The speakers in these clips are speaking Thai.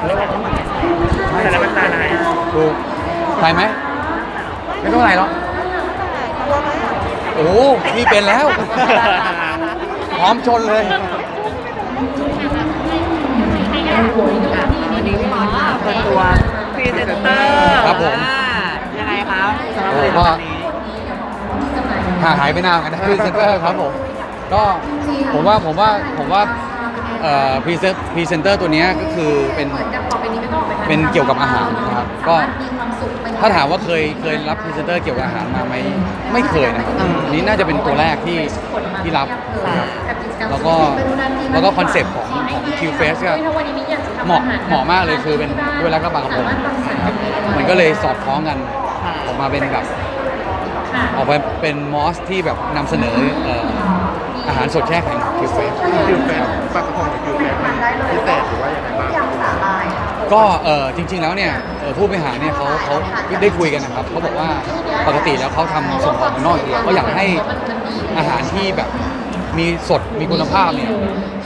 ๆถ่ายแล้วมันตาลายอะดูถ่ายไหม ไม่ต้องถ่ายหรอกโอ้พี่เป็นแล้ว พร้อมชนเลยวันนี้พี่มอสค่ะเปิดตัวพรีเซนเตอร์ครับผม อ่ายังไงครับสำหรับโอ้ผลิตก็ภัณฑ์นี้ห่างหายไปนานกันนะพรีเซนเตอร์ครับผม ก็ผมว่าผมว่าผมว่าเอ่อ พรีเซนพรีเซนเตอร์ตัวเนี้ยก็คือเป็นเป็นเกี่ยวกับอาหารนะครับก็ถ้าถามว่าเคยเคยรับพรีเซนเตอร์เกี่ยวกับอาหารมาไหมไม่เคยนะครับอันนี้น่าจะเป็นตัวแรกที่ที่รับนะครับแล้วก็แล้วก็คอนเซปต์ของของ Q Face ก็เหมาะเหมาะมากเลยคือเป็นด้วยแล้วก็บางกระพงนะครับมันก็เลยสอดคล้องกันออกมาเป็นแบบออกมาเป็นมอสที่แบบนำเสนอเอ่อ อาหารสดแช่แข็งคิวเฟสคิวแฟนปลากระพงกับคิวแฟนมันพิเศษหรือว่ายังไงบ้างก็เออจริง ๆแล้วเนี่ยเอ่อผู้บริหารเนี่ยเขาเขาได้คุยกันนะครับเขาบอกว่าปกติแล้วเขาทำส่งออกเมืองนอกอยู่แล้วก็อยากให้อาหารที่แบบมีสดมีคุณภาพเนี่ย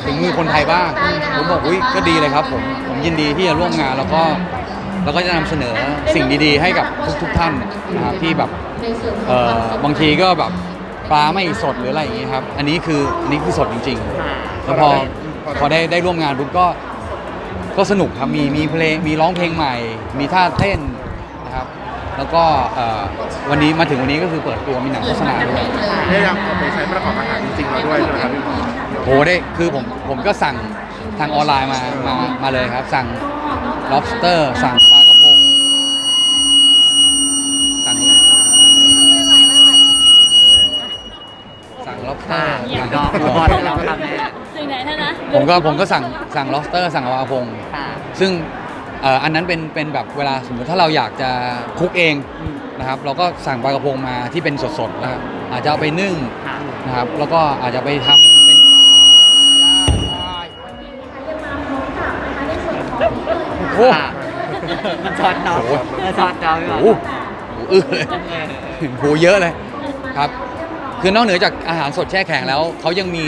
ถึงมือคนไทยบ้าง ผมบอกอุ้ยก็ดีเลยครับผมผมยินดีที่จะร่วมงานแล้วก็แล้วก็จะนำเสนอสิ่งดีๆ ให้กับทุกๆท่านนะครับที่แบบเอ่อบางทีก็แบบ ปลาไม่สดหรืออะไรอย่างงี้ครับ อันนี้คืออันนี้คือสดจริง ๆ แล้วพอพอได้ได้ร่วมงานปุ๊บก็ก็สนุกครับ มีมีเพลงมีร้องเพลงใหม่ มีท่าเต้นนะครับ แล้วก็เอ่อวันนี้มาถึงวันนี้ก็คือเปิดตัวมีหนังโฆษณาด้วยได้ยังเอาไปใช้ประกอบอาหารจริงๆแล้วด้วยใช่ไหมครับพี่หมอโหได้คือผมผมก็สั่งทางออนไลน์มามามาเลยครับ สั่ง lobster สั่งป lobster อยากสั่งดองบอลเราทำเนี่ยถึงไหนท่านนะผมก็ผมก็สั่งสั่ง lobster สั่งปลากระพงค่ะ ซึ่งเอ่ออันนั้นเป็นเป็นแบบเวลาสมมติถ้าเราอยากจะคลุกเองนะครับ เราก็สั่งปลากระพงมาที่เป็นสดๆนะครับอาจจะเอาไปนึ่งค่ะนะครับ แล้วก็อาจจะไปทำเป็นโอ้ค่ะมันช็อตเนาะโอ้โหเออช็อตเนาะพี่โหบอลอื้อเลยโหเยอะเลยครับ คือนอกเหนือจากอาหารสดแช่แข็งแล้วเขายังมี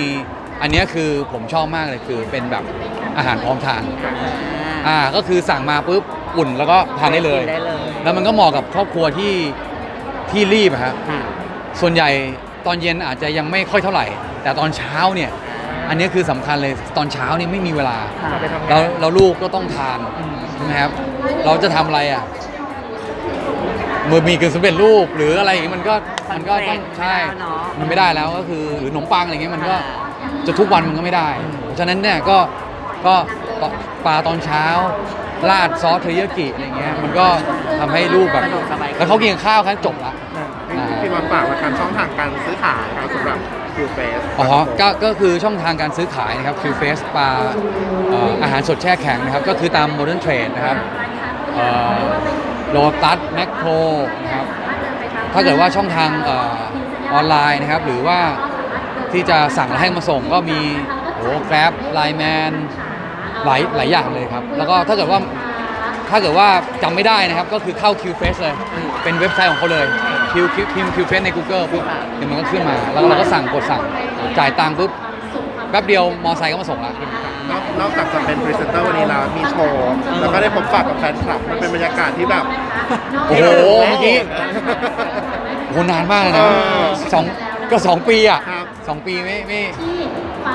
อันเนี้ยคือผมชอบมากเลยคือเป็นแบบอาหารพร้อมทานอ่าก็คือสั่งมาปุ๊บอุ่นแล้วก็ทานได้เลยกินได้เลยแล้วมันก็เหมาะกับครอบครัวที่ที่รีบอะครับค่ะส่วนใหญ่ตอนเย็นอาจจะยังไม่ค่อยเท่าไหร่ แต่ตอนเช้าเนี่ย อันนี้คือสำคัญเลยตอนเช้านี่ไม่มีเวลา ค่ะ เราเราลูกก็ต้องทานใช่ไหมครับ เราจะทำอะไรอะ มือมีกึ่งสำเร็จรูปหรืออะไรอย่างงี้มันก็มันก็ต้องใช่ไม่ได้เนอะ มันไม่ได้แล้วก็คือหรือขนมปังอะไรเงี้ยมันก็จะทุกวันมันก็ไม่ได้ เพราะฉะนั้นเนี่ยก็ก็ปลาตอนเช้าราดซอสเทอริยากิอะไรเงี้ยมันก็ทำให้ลูกแบบ สะดวกสบาย แล้วเขากินข้าวแค่จบละ พี่มาฝากว่าการช่องทางการซื้อขายครับสำหรับคิวเฟส อ๋อก็ก็คือช่องทางการซื้อขายนะครับคือเฟสปลาเอ่ออาหารสดแช่แข็งนะครับ ก็คือตามโมเดิร์นเทรดนะครับ โลตัสแมคโครนะครับถ้าเกิดว่าช่องทางอออนไลน์นะครับ หรือว่าที่จะสั่งแล้วให้มาส่งก็มีโอ้แกร็บไลแมนหลายหลายอย่างเลยครับ แล้วก็ถ้าเกิดว่าถ้าเกิดว่าจำไม่ได้นะครับก็คือเข้า QFace เลย เป็นเว็บไซต์ของเขาเลย Q Q พิมพ์ QFace ใน Google ปุ๊บเดี๋ยวมันก็ขึ้นมา แล้วเราก็สั่งกดสั่งจ่ายตังค์ปุ๊บ ป๊บเดียวมอไซค์ก็มาส่งละนอกนอกจากจะเป็นพรีเซนเตอร์วันนี้แล้วมีโชว์แล้วก็ได้พบปะกับแฟนคลับมันเป็นบรรยากาศที่แบบ โอ้โหเมื่อกี้โหนานมากเลยนะเออสองก็สองปีอะครับ สองปีไม่ไม่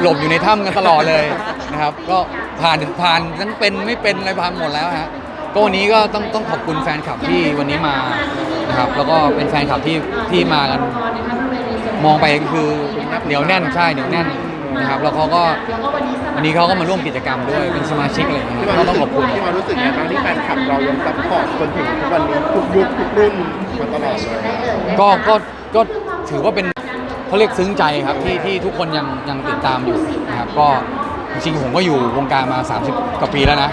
หลบอยู่ในถ้ำกันตลอดเลยนะครับ ก็ผ่านผ่านทั้งเป็นไม่เป็นอะไรผ่านหมดแล้วฮะก็วันนี้ก็ต้องต้องขอบคุณแฟนคลับที่วันนี้มานะครับ แล้วก็เป็นแฟนคลับที่ที่มากัน มองไปคือเหนียวแน่นใช่เหนียวแน่น นะครับแล้วเขาก็วันนี้เขาก็มาร่วมกิจกรรมด้วยเป็นสมาชิกอะไรอย่างเงี้ยที่มาก็รู้ต้องสึขกอบคุณที่มารู้สึกไงบ้างที่แฟนคลับเรายังซัพพอร์ตจนถึงทุกวันนี้ทุกยุคทุกรุ่นมาตลอดเลยก็ก็ก็ถือว่าเป็นเขาเรียกซึ้งใจครับที่ที่ทุกคนยังยังติดตามอยู่นะครับก็จริงๆผมก็อยู่วงการมา 30กว่าปีแล้วนะ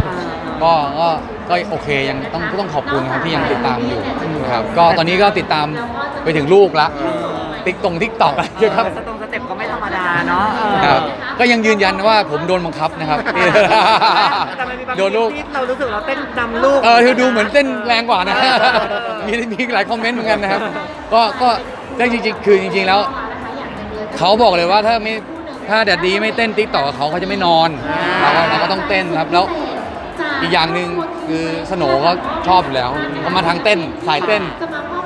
ก็ก็ก็โอเคยังต้องก็ต้องขอบคุณนะครับที่ยังติดตามอยู่นะครับก็ตอนนี้ก็ติดตามไปถึงลูกละติ๊กตรงติ๊กตอกอะไรเยอะครับสตรงส เต็ปก็ไม่ธรรมดาเนาะเออ ครับแก็ยังยืนยันว่าผมโดนบังคับนะครับ แต่มันมีบางโดนลูก ที่เรารู้สึกเราเต้นนำลูก เออดูเหมือนเต้นแรงกว่านะเออมีมีหลายคอมเมนต์เหมือนกันนะครับ ก็ก็ได้จริงๆ คือจริง ๆ แล้ว เขาบอกเลยว่าถ้าไม่ถ้าแดดดีไม่เต้นติ๊กต่อกับเขาเขาจะไม่นอนเราก็เราก็ต้องเต้นครับแล้ว อีกอย่างหนึ่งคือสโหนก็ชอบอยู่แล้วเขามาทางเต้นสายเต้น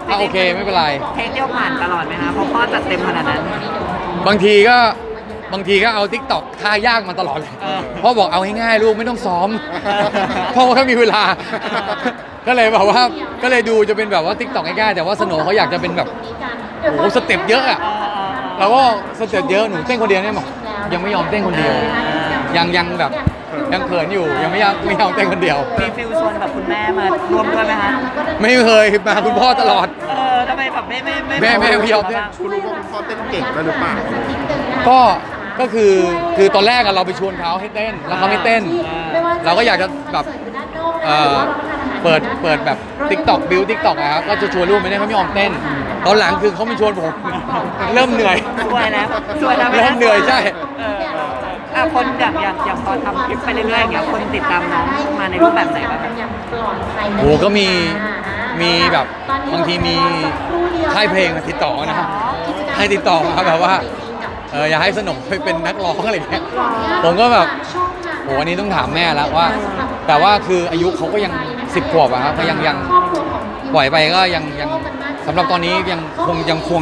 ถ้าโอเคไม่เป็นไร เทคเดียวผ่านตลอดไหมคะเพราะพ่อจัดเต็มขนาดนั้น บางทีก็บางทีก็เอาทิกตอกท่ายากมาตลอดเลยเออ พ่อบอกเอาง่ายๆลูกไม่ต้องซ้อมพ่อก็มีเวลา ก็เลยแบบว่าก็เลยดูจะเป็นแบบว่าทิกตอกง่ายๆแต่ว่าสโหนเขาอยากจะเป็นแบบ โอ้โหสเต็ปเยอะอะ เราก็สเต็ปเยอะหนูเต้นคนเดียวเนี่ยบอกยังไม่ยอมเต้นคนเดียว ยังยังแบบยังเขินอยู่ยังไม่ยอมไม่ยอมเต้นคนเดียว มีฟิลชวนแบบคุณแม่มาร่วมด้วยไหมคะ ไม่เคยมาคุณพ่อตลอด เออ ทำไมแบบไม่ไม่ไม่แม่แม่ไม่ยอมเต้นคุณรู้ว่าคุณพ่อเต้นเก่งด้วยหรือเปล่าก็ก็คือคือตอนแรกอะเราไปชวนเขาให้เต้นแล้วเขาไม่เต้น เราก็อยากจะแบบเอ่อเปิดเปิดแบบทิกตอกบิวทิกตอกอะครับก็จะชวนลูกไม่ได้เขาไม่ยอมเต้น ตอนหลังคือเขาไม่ชวนผม เริ่มเหนื่อย ช่วยแล้วช่วยแล้วเริ่มเหนื่อยใช่ เอออะคนอย่างอย่างอย่างพอทำคลิปไปเรื่อยๆอย่างเงี้ยคนติดตามน้องมาในรูปแบบไหนบ้างคะโอ้ก็มี มีแบบบางทีมีค่ายเพลงมาติดต่อนะให้ติดต่อมาแบบว่าเอออยากให้สนุกไปเป็นนักร้องอะไรอย่างเงี้ยผมก็แบบโหอันนี้ต้องถามแม่แล้วว่า แต่ว่าคืออายุเขาก็ยังสิบขวบอะครับก็ยังยังปล่อยไปก็ยังยังสำหรับตอนนี้ยังคงยังคง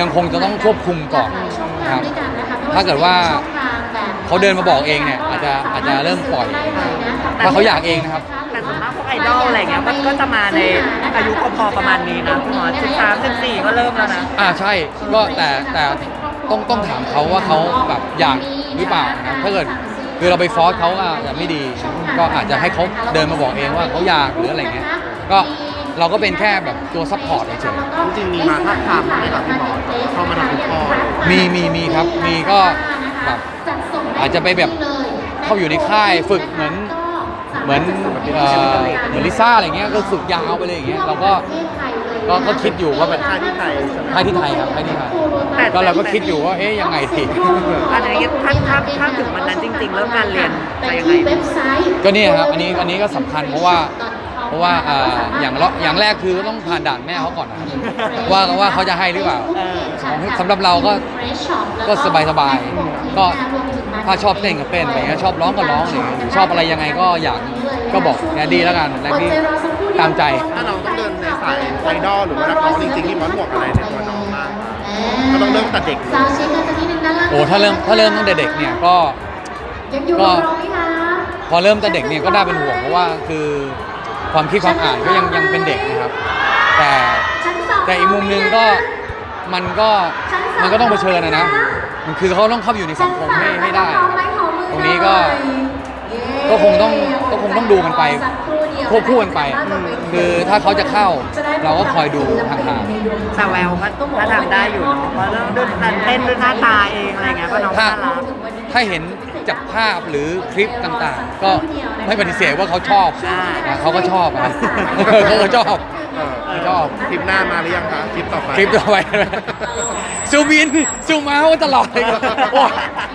ยังคงจะต้องควบคุมก่อนนะครับถ้าเกิดว่าเขาเดินมาบอกเองเนี่ยอาจจะอาจจะเริ่มปล่อยถ้าเขาอยากเองนะครับ ดอลอะไรเงี้ยก็ก็จะมาในอายุพอๆประมาณนี้นะคุณหมอสิบสามสิบสี่ก็เริ่มแล้วนะ อ่าใช่ก็แต่แต่ต้องต้องถามเขาว่าเขาแบบอยากหรือเปล่านะครับถ้าเกิดคือเราไปฟอร์สเขาอะจะไม่ดี ก็อาจจะให้เขาเดินมาบอกเองว่าเขาอยากหรืออะไรเงี้ยก็เราก็เป็นแค่แบบตัวซัพพอร์ตเฉยจริงๆมีมาทักทามไหมครับพี่หมอเข้ามาทางคุณพ่อๆมีมีมีครับมีก็แบบอาจจะไปแบบเข้าอยู่ในค่ายฝึกเหมือน เหมือนเอ่อเหมือนลิซ่าอะไรเงี้ยก็ฝึกยาวไปเลยอย่างเงี้ยเราก็ก็ก็คิดอยู่ว่าแบบค่ายที่ไทยใช่ไหมค่ายที่ไทยครับค่ายที่ไทยแต่ ก็เราก็คิดอยู่ว่าเอ๊ยยังไงดี อันนี้ถ้าถ้าถ้าถึงวันนั้นจริงๆเริ่มการเรียนจะยังไงก็เนี่ยครับอันนี้อันนี้ก็สำคัญเพราะว่า เพราะว่าอ่าอย่างละอย่างแรกคือต้องผ่านด่านแม่เขาก่อนนะครับว่าว่าเขาจะให้หรือเปล่า เออของสำหรับเราก็ก็สบายสบายๆก็ ถ้าชอบเต้นก็เต้นอะไรเงี้ยชอบร้องก็ร้องอะไรเงี้ยหรือชอบอะไรยังไงก็อยากก็บอกแดดดี้แล้วกันแดดดี้ตามใจ ถ้าน้องต้องเดินในสายไอดอลหรือว่านักร้องจริงๆพี่หมอห่วงอะไรในตัวน้องบ้างก็ต้องเริ่มแต่เด็กสาวชิ้นกันสักนิดนึงด้านล่างโอ้ถ้าเริ่มถ้าเริ่มตั้งแต่เด็กเนี่ยก็ยังอยู่ก็ร้อยนะพอเริ่มแต่เด็กเนี่ยก็น่าเป็นห่วงเพราะว่าคือความคิดความอ่านก็ยังยังเป็นเด็กนะครับ แต่ชั้นสองแต่อีกมุมหนึงก็มันก็มันก็ต้องเผชิญนะนะ มันคือเขาต้องเข้าไปอยู่ในสังคมให้ให้ได้ครับตรงนี้ก็ก็คงต้องก็คงต้องดูกันไปควบคู่กันไป คือถ้าเขาจะเข้าเราก็คอยดูห่างแต่แววก็ถ้าทำได้อยู่เนาะเพราะเรื่องด้วยการเต้นด้วยหน้าตาเองอะไรเงี้ยก็น้องๆถ้าน่ารักถ้าเห็นจากภาพหรือคลิปต่างๆ ก็ไม่ปฏิเสธว่าเขาชอบนะเขาก็ชอบนะเขาก็ชอบ เออเขาชอบคลิปหน้ามาหรือยังคะคลิปต่อไปคลิปต่อไปซูบินซูเมาส์ตลอดเลยโอ้ย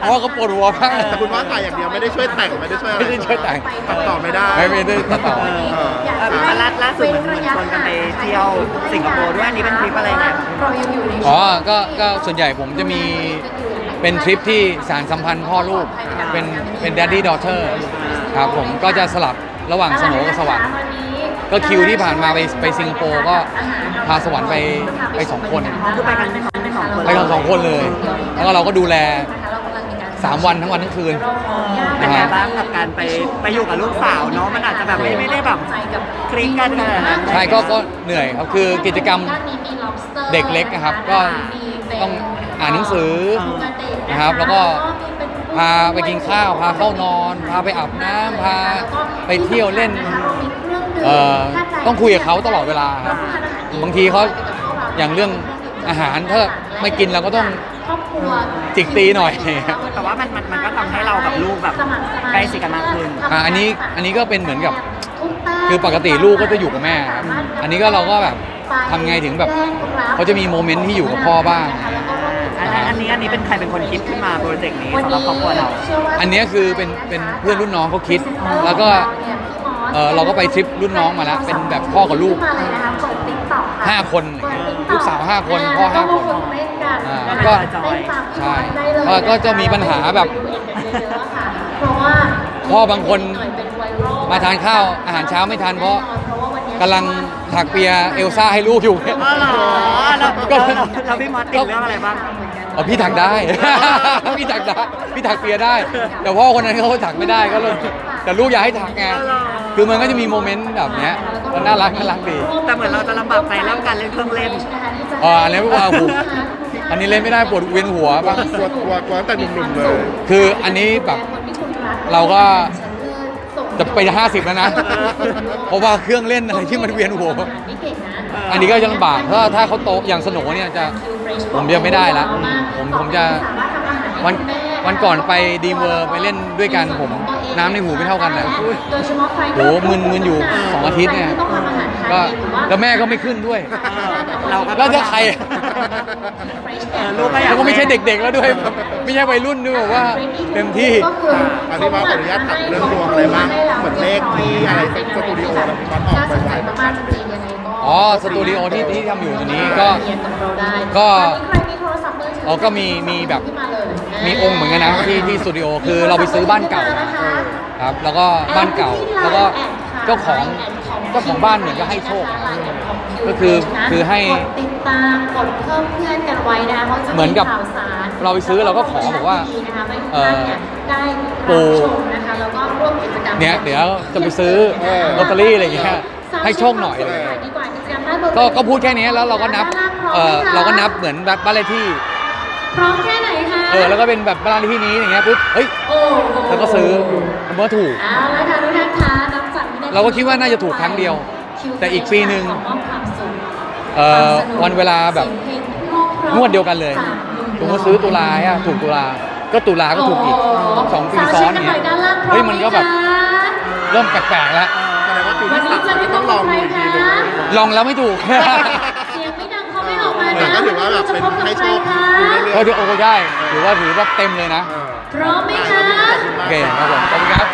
พ่อก็ปวดหัวมากแต่คุณว่าถ่ายอย่างเดียวไม่ได้ช่วยแต่งไม่ได้ช่วยอะไรไม่ได้ช่วยแต่งตัดต่อไม่ได้ไม่ไม่ได้ตัดต่อเออเออล่าล่าสุดเหมือนเหมือนชวนกันไปเที่ยวสิงคโปร์ด้วยอันนี้เป็นทริปอะไรไงเรายังอยู่ในอ๋อก็ก็ส่วนใหญ่ผมจะมีเป็นทริปที่สารสัมพันธ์พ่อลูกเป็นเป็น daddy daughter ครับผมก็จะสลับระหว่างสโหนกับสวรรค์ ก็คิวที่ผ่านมาไปไปสิงคโปร์ก็พาสวรรค์ไปไปสองคนคือไปกันไม่สองไม่สองคนไปกันสองคนเลย แล้วก็เราก็ดูแล3วันทั้งวันทั้งคืนเป็นไงบ้างกับการไปไปอยู่กับลูกสาวเนาะมันอาจจะแบบไม่ไม่ได้แบบคลิกกันขนาดนั้นใช่ก็ก็เหนื่อยครับคือกิจกรรมเด็กเล็กนะครับ ก็ต้องอ่านหนังสือนะครับ แล้วก็พาไปกินข้าวพาเข้านอน พาไปอาบน้ำพาไปเที่ยวเล่น เอ่อต้องคุยกับเขาตลอดเวลาครับบางทีเขาอย่างเรื่องอาหารถ้าไม่กินเราก็ต้องครอบครัวจิกตีหน่อยแต่ว่ามันมันมันก็ทำให้เรากับลูกแบบใกล้ชิดกันมากขึ้นอะอันนี้อันนี้ก็เป็นเหมือนกับ คือปกติลูกก็จะอยู่กับแม่ครับอันนี้ก็เราก็แบบทำไงถึงแบบเขาจะมีโมเมนต์ที่อยู่กับพ่อบ้างแล้วก็ร่วมกิจอันอันอันนี้อันนี้เป็นใครเป็นคนคิดขึ้นมาโปรเจกต์นี้สำหรับครอบครัวเรา อันเนี้ยคือเป็นเป็นเพื่อนรุ่นน้องเขาคิด แล้วก็ เออเราก็ไปทริปรุ่นน้องมาแล้วเป็นแบบพ่อกับลูก มาเลยนะคะเปิดติ๊กต็อกค่ะห้าคนเปิด TikTok ลูกสาวห้าคนพ่อห้าคนก็มาเล่นกันอ่าก็ก็เต้นตามพี่ใช่บอลได้เลยก็ก็จะมีปัญหาแบบเพราะว่าพ่อบางคนเป็นไวรัลมาทานข้าวอาหารเช้าไม่ทันเพราะเพราะว่าวันเนี้ยกำลังถักเปียเอลซ่าให้ลูกอยู่ อ๋อเหรอแล้วก็แล้วแล้วพี่มอสติดเรื่องอะไรบ้างอ๋ อพี่ถักได้ พี่ถักได้พี่ถักเปียได้ แต่พ่อคนนั้นเขาถักไม่ได้ก็เลยแต่ลูกอยากให้ถักไงคือมันก็จะมีโมเมนต์แบบเนี้ยมันน่ารักน่ารักดีแต่เหมือนเราจะลำบากใจเรื่องการเล่นเครื่องเล่นอ๋ออันนี้ว่าหูอันนี้เล่นไม่ได้ปวดเวียนหัวบ้างกลัวกลัวกลัวตั้งแต่หนุ่มๆเลย คืออันนี้แบบเราก็จะไปห้าสิบแล้วนะ เพราะว่าเครื่องเล่นอะไรที่มันเวียนหัว อันนี้ก็จะลำบาก ถ้าถ้าเขาโตอย่างสโหนเนี่ยจะ ผมยังไม่ได้ละผมผมจะวันวันก่อนไปดีมเวอร์ไปเล่นด้วยกันผมน้ำในหูไม่เท่ากันนะโดยเฉพาะใครโหมึนมึนอยู่สองอาทิตย์เนี่ยต้องทำอาหารทานก็เองหรือว่าแล้วแม่ก็ไม่ขึ้นด้วยเราก็แล้วจะใครเออลูกก็อยากแล้วก็ไม่ใช่เด็กๆแล้วด้วย ไม่ใช่วัยรุ่นด้วยบอกว่าเต็มที่ก็คืออันนี้ว่าขออนุญาตถามเรื่องดวงอะไรบ้างเหมือนเลขที่อะไรสตูดิโออะไรที่มันออกน่าสนไปใจมากๆ อ๋อสตูดิโอที่ที่ทำอยู่ตัวนี้ก็เรียนกับเราได้ก็ตอนนี้ใครมีโทรศัพท์มือถืออ๋อก็มีมีแบบขึ้นมาเลยมีองค์เหมือนกันนะที่ที่สตูดิโอคือเราไปซื้อบ้านเก่ามาครับแล้วก็บ้านเก่าแล้วก็เจ้าของเจ้าของบ้านเหมือนก็ให้โชคอะก็คือคือให้กดติดตามกดเพิ่มเพื่อนกันไว้นะคะเพราะจะเหมือนกับข่าวสารเราไปซื้อเราก็ขอบอกว่านะคะไม่เอ่อได้ปู่รับชมนะคะแล้วก็ร่วมกิจกรรมเนี่ยเดี๋ยวจะไปซื้อลอตเตอรี่อะไรอย่างเงี้ยให้โชคหน่อยอะไรอย่างเงี้ยดี กว่ากิจกรรมด้านบนก็ก็พูดแค่นี้แล้วเราก็นับเออเราก็นับเหมือนแบบบ้านเลขที่พร้อมแค่ไหนคะเออแล้วก็เป็นแบบบ้านเลขที่นี้อย่างเงี้ยปุ๊บเฮ้ยโอ้โหแล้วก็ซื้อผมว่าถูกเอาละค่ะทุกท่านคะนับจากวินทีเราก็คิดว่าน่าจะถูกครั้งเดียว แต่อีกปีหนึ่งขอมอบความสุขเอ่อวันเวลาแบบงวดเดียวกันเลยผมก็ซื้อตุลาอะถูกตุลาก็ตุลาก็ถูกอีกสองปีซ้อนอย่างเงี้ยเฮ้ยมันก็แบบเริ่มแปลกๆแล้วแสดงว่าปีวันที่นี้สามจะไม่ต้ต้อองงลลองงดูใครอีกทีคะนึง ลองแล้วไม่ถูก เสียงไม่ดังเขาไม่ออกมาเออนะก็ถือว่าแบบเป็นจะพบกับให้ใคโชรคคะดูเรื่อยก็ถือโอ้ได้ถือว่าถือว่าเต็มเลยนะๆเออพร้อมไหมคะ โอเคครับผมขอบคุณครับ